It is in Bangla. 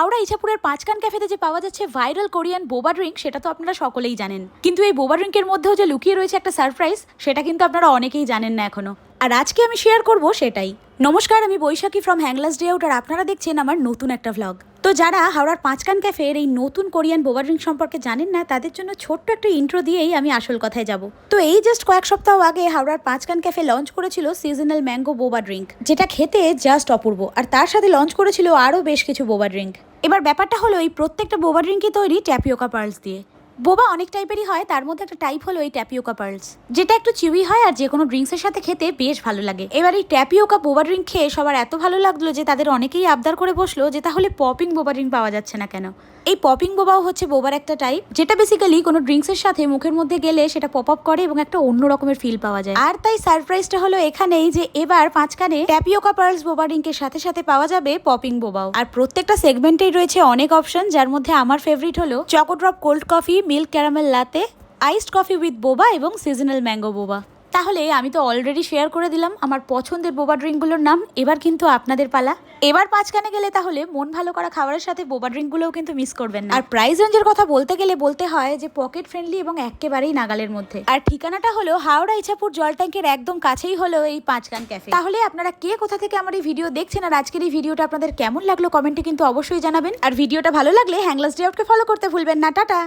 হাওড়া ইছাপুরের পাঁচকান ক্যাফেতে যে পাওয়া যাচ্ছে ভাইরাল কোরিয়ান বোবা ড্রিঙ্ক, সেটা তো আপনারা সকলেই জানেন। কিন্তু এই বোবা ড্রিঙ্কের মধ্যেও যে লুকিয়ে রয়েছে একটা সারপ্রাইজ, সেটা কিন্তু আপনারা অনেকেই জানেন না এখনও। আর আজকে আমি শেয়ার করব সেটাই। নমস্কার, আমি Baishakhi from Hangla's day out আর আপনারা দেখছেন আমার নতুন একটা ভ্লগ তো যারা হাওড়ার পাঁচকান ক্যাফের এই নতুন কোরিয়ান বোবা ড্রিঙ্ক সম্পর্কে জানেন না, তাদের জন্য ছোট্ট একটা ইন্ট্রো দিয়েই আমি আসল কথায় যাব। তো এই জাস্ট কয়েক সপ্তাহ আগে হাওড়ার পাঁচকান ক্যাফে লঞ্চ করেছিল সিজনাল ম্যাঙ্গো বোবা ড্রিঙ্ক যেটা খেতে জাস্ট অপূর্ব। আর তার সাথে লঞ্চ করেছিল আরও বেশ কিছু বোবা ড্রিঙ্ক এবার ব্যাপারটা হলো, এই প্রত্যেকটা বোবা ড্রিঙ্কই তৈরি ট্যাপিওকা পার্লস দিয়ে। বোবা অনেক টাইপেরই হয়, তার মধ্যে একটা টাইপ হলো এই ট্যাপিওকা পার্লস যেটা একটু চিউই হয় আর যে কোনো ড্রিঙ্কসের সাথে খেতে বেশ ভালো লাগে। এবার এই ট্যাপিওকা বোবা ড্রিঙ্ক খেয়ে সবার এত ভালো লাগল যে তাদের অনেকেই আবদার করে বসল যে তাহলে পপিং বোবা ড্রিঙ্ক পাওয়া যাচ্ছে না কেন? এই পপিং বোবাও হচ্ছে বোবার একটা টাইপ যেটা বেসিক্যালি কোনো ড্রিঙ্কসের সাথে মুখের মধ্যে গেলে সেটা পপ আপ করে এবং একটা অন্য রকমের ফিল পাওয়া যায়। আর তাই সারপ্রাইজটা হলো এখানেই যে এবার পাঁচকানে ট্যাপিওকা পার্লস বোবা ড্রিঙ্কের সাথে সাথে পাওয়া যাবে পপিং বোবাও আর প্রত্যেকটা সেগমেন্টেই রয়েছে অনেক অপশন যার মধ্যে আমার ফেভারিট হলো choco drop cold coffee milk caramel latte, iced coffee with boba এবং সিজনাল ম্যাঙ্গো বোবা। তাহলে আমি তো অলরেডি শেয়ার করে দিলাম আমার পছন্দের বোবা ড্রিঙ্কগুলোর নাম, এবার কিন্তু আপনাদের পালা। এবার পাঁচখানে গেলে তাহলে মন ভালো করা খাবারের সাথে বোবা ড্রিঙ্কগুলোও কিন্তু মিস করবেন না। আর প্রাইস রেঞ্জের কথা বলতে গেলে বলতে হয় যে পকেট ফ্রেন্ডলি এবং একেবারেই নাগালের মধ্যে। আর ঠিকানাটা হলো হাওড়া ইছাপুর জল ট্যাঙ্কের একদম কাছেই হলো এই পাঁচখান ক্যাফে। তাহলে আপনারা কে কোথা থেকে আমার এই ভিডিও দেখছেন আর আজকের এই ভিডিওটা আপনাদের কেমন লাগল কমেন্টে কিন্তু অবশ্যই জানাবেন। আর ভিডিওটা ভালো লাগলে হ্যাংলাস ডে আউটকে ফলো করতে ভুলবেন না। টাটা!